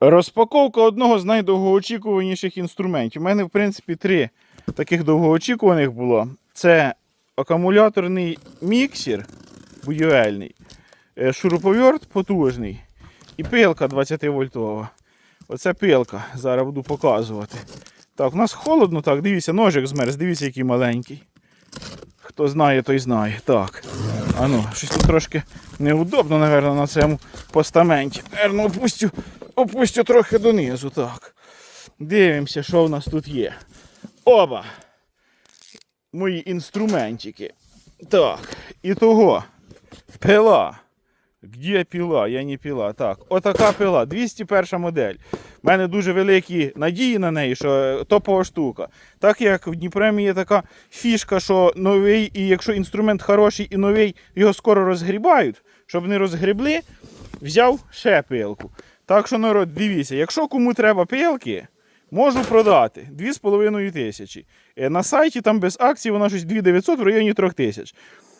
Розпаковка одного з найдовгоочікуваніших інструментів. У мене, в принципі, три таких довгоочікуваних було. Це акумуляторний міксер буюельний, е, шуруповерт потужний і пилка 20 вольтова. Оце пилка. Зараз буду показувати. Так, у нас холодно, так, дивіться, ножик змерз, дивіться, який маленький. Хто знає, той знає. Так. А ну, щось тут трошки неудобно, напевно, на цьому постаменті. Наверно, опустю, опустю трохи донизу. Так. Дивимося, що в нас тут є. Оба! Мої інструментики. Так, і того. Пила. Где пила? Я не пила. Так, отака пила. 201 модель. У мене дуже великі надії на неї, що е, топова штука. Так як в Дніпремі є така фішка, що новий, і якщо інструмент хороший і новий, його скоро розгрібають, щоб не розгребли, взяв ще пилку. Так що, народ, дивіться, якщо кому треба пилки, можу продати 2,5 тисячі. Е, На сайті там без акцій вона щось 2900 в районі 3 тисяч.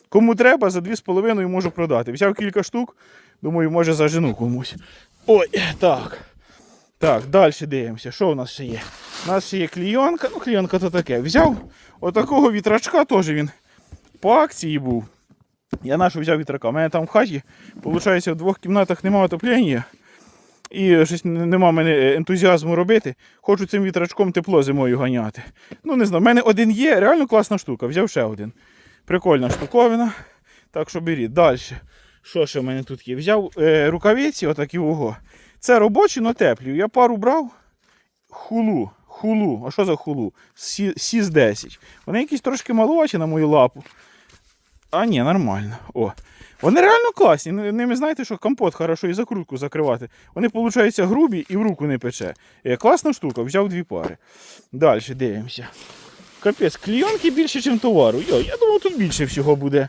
Кому треба, за 2,5 можу продати. Взяв кілька штук, думаю, може зажену комусь. Ой, так. Так, далі дивимося, що у нас ще є. У нас ще є клійонка, ну клійонка то таке. Взяв отакого вітрачка, теж він по акції був. Я нашу взяв вітрака. У мене там в хаті, виходить, в двох кімнатах немає отоплення. І щось нема мене ентузіазму робити. Хочу цим вітрачком тепло зимою ганяти. Ну, не знаю, в мене один є, реально класна штука. Взяв ще один. Прикольна штуковина. Так що беріть. Далі. Що ще в мене тут є? Взяв е, рукавиці, отакі ого. Це робочі, но теплі. Я пару брав. Хулу. Хулу. А що за хулу? Сі- Сіс 10. Вони якісь трошки маловачі на мою лапу. А ні, нормально. О. Вони реально класні. Ну, Ними знаєте, що компот хорошо і закрутку закривати. Вони, виходить, грубі і в руку не пече. Е, класна штука, взяв дві пари. Далі дивимося. Капець, клійонки більше, ніж товару. Йо, я думав, тут більше всього буде.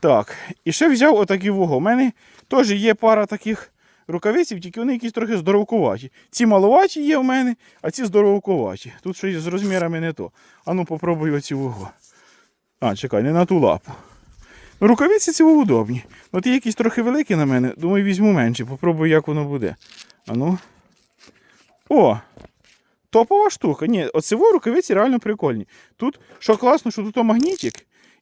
Так, і ще взяв отакі вого. У мене теж є пара таких рукавиців, тільки вони якісь трохи здоровкуваті. Ці маловаті є в мене, а ці здоровкуваті. Тут щось з розмірами не то. А ну попробую оці вого. А, чекай, не на ту лапу. Рукавиці ці удобні. От є якісь трохи великі на мене, думаю, візьму менше, попробую, як воно буде. А ну. О! Топова штука. Ні, оце во рукавиці реально прикольні. Тут, що класно, що тут магнітик,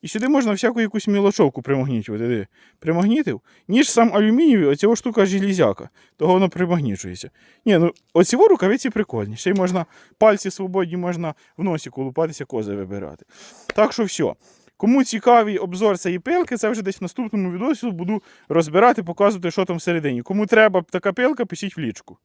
і сюди можна всяку якусь мілочовку примагнічувати. Примагнітив. Ніж сам алюмінієвий, оцього штука железяка. Того воно примагнічується. Ні, ну оцево рукавиці прикольні. Ще й можна пальці свободні, можна в носі колупатися, кози вибирати. Так що все. Кому цікавий обзор цієї пилки, це вже десь в наступному відео буду розбирати, показувати, що там всередині. Кому треба така пилка, пишіть в лічку.